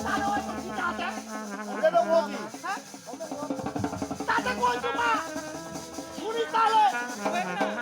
大人我不听大人大人我不听我不听大人我不听大人我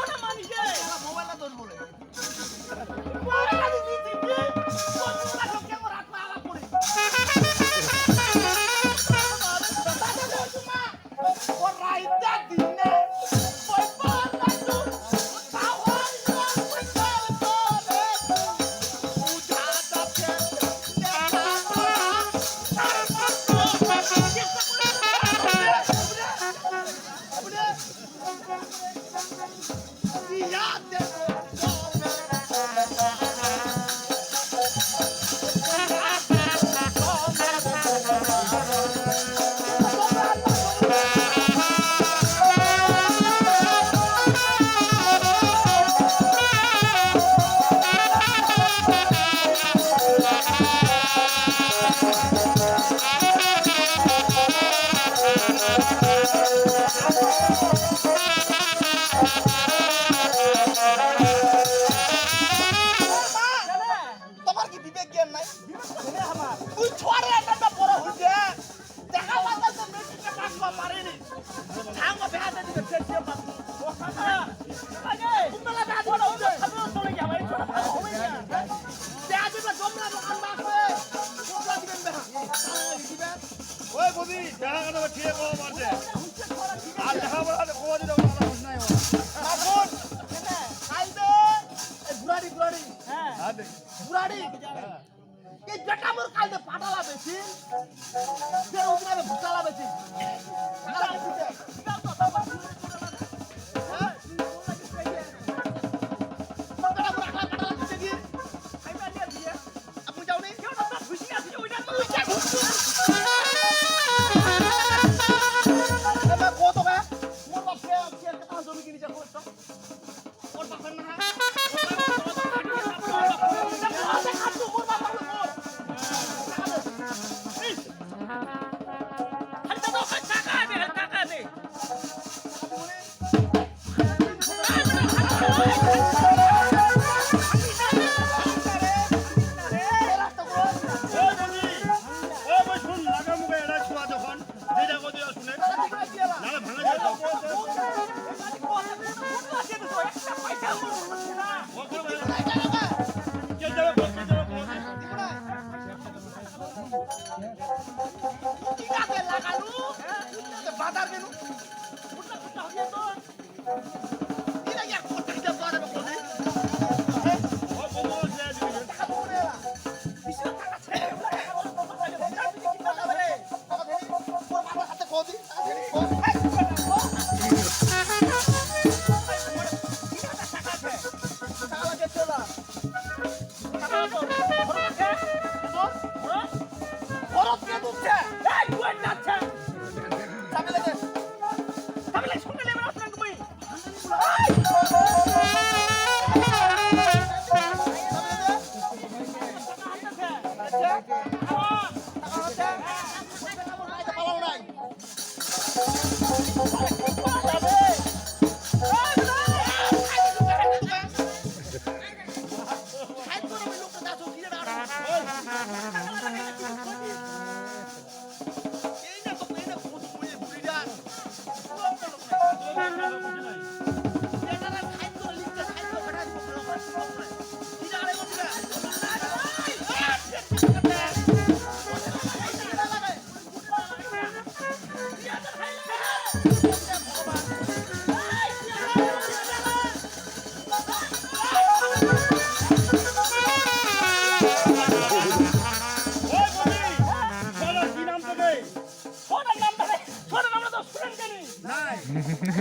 সারা হ্যাঁ। এই বেটা মোর কাল দে পাটালা বেশি? ಮಾತಾಡ್ತೀನಿ ಹೋದಿ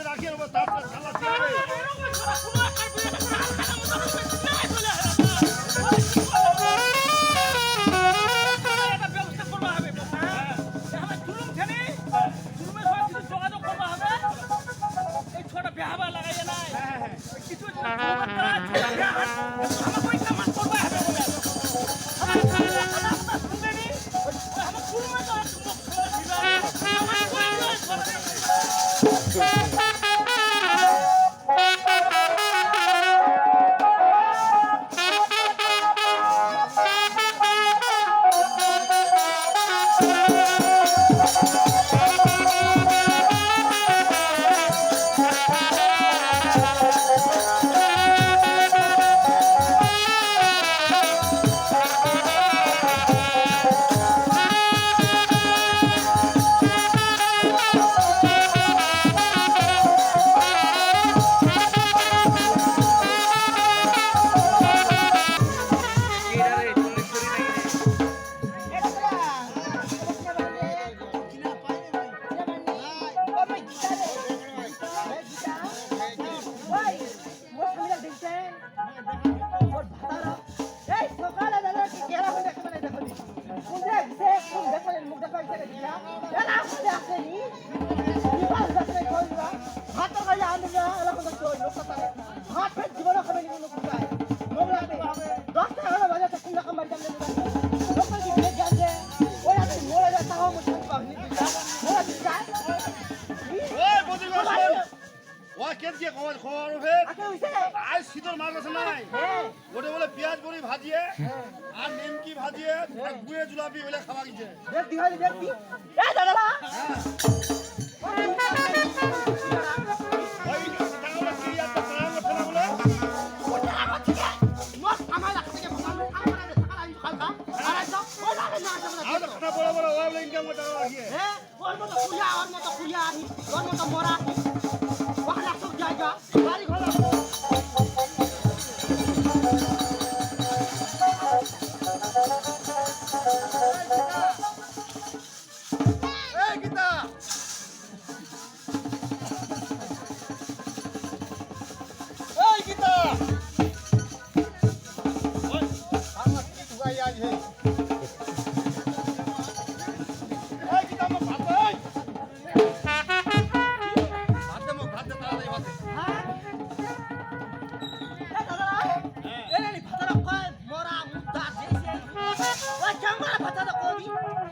রাখি তারপর খবর খবর ওঠে আর শীতল আছে নাই। ওটা বলে পেঁয়াজ বড়ি ভাজিয়ে আর নিমকি ভাজিয়ে গুয়ে জুলাপি ওইলে খাওয়া গেছে দাদা। হ্যাঁ। কাজ হয়েছে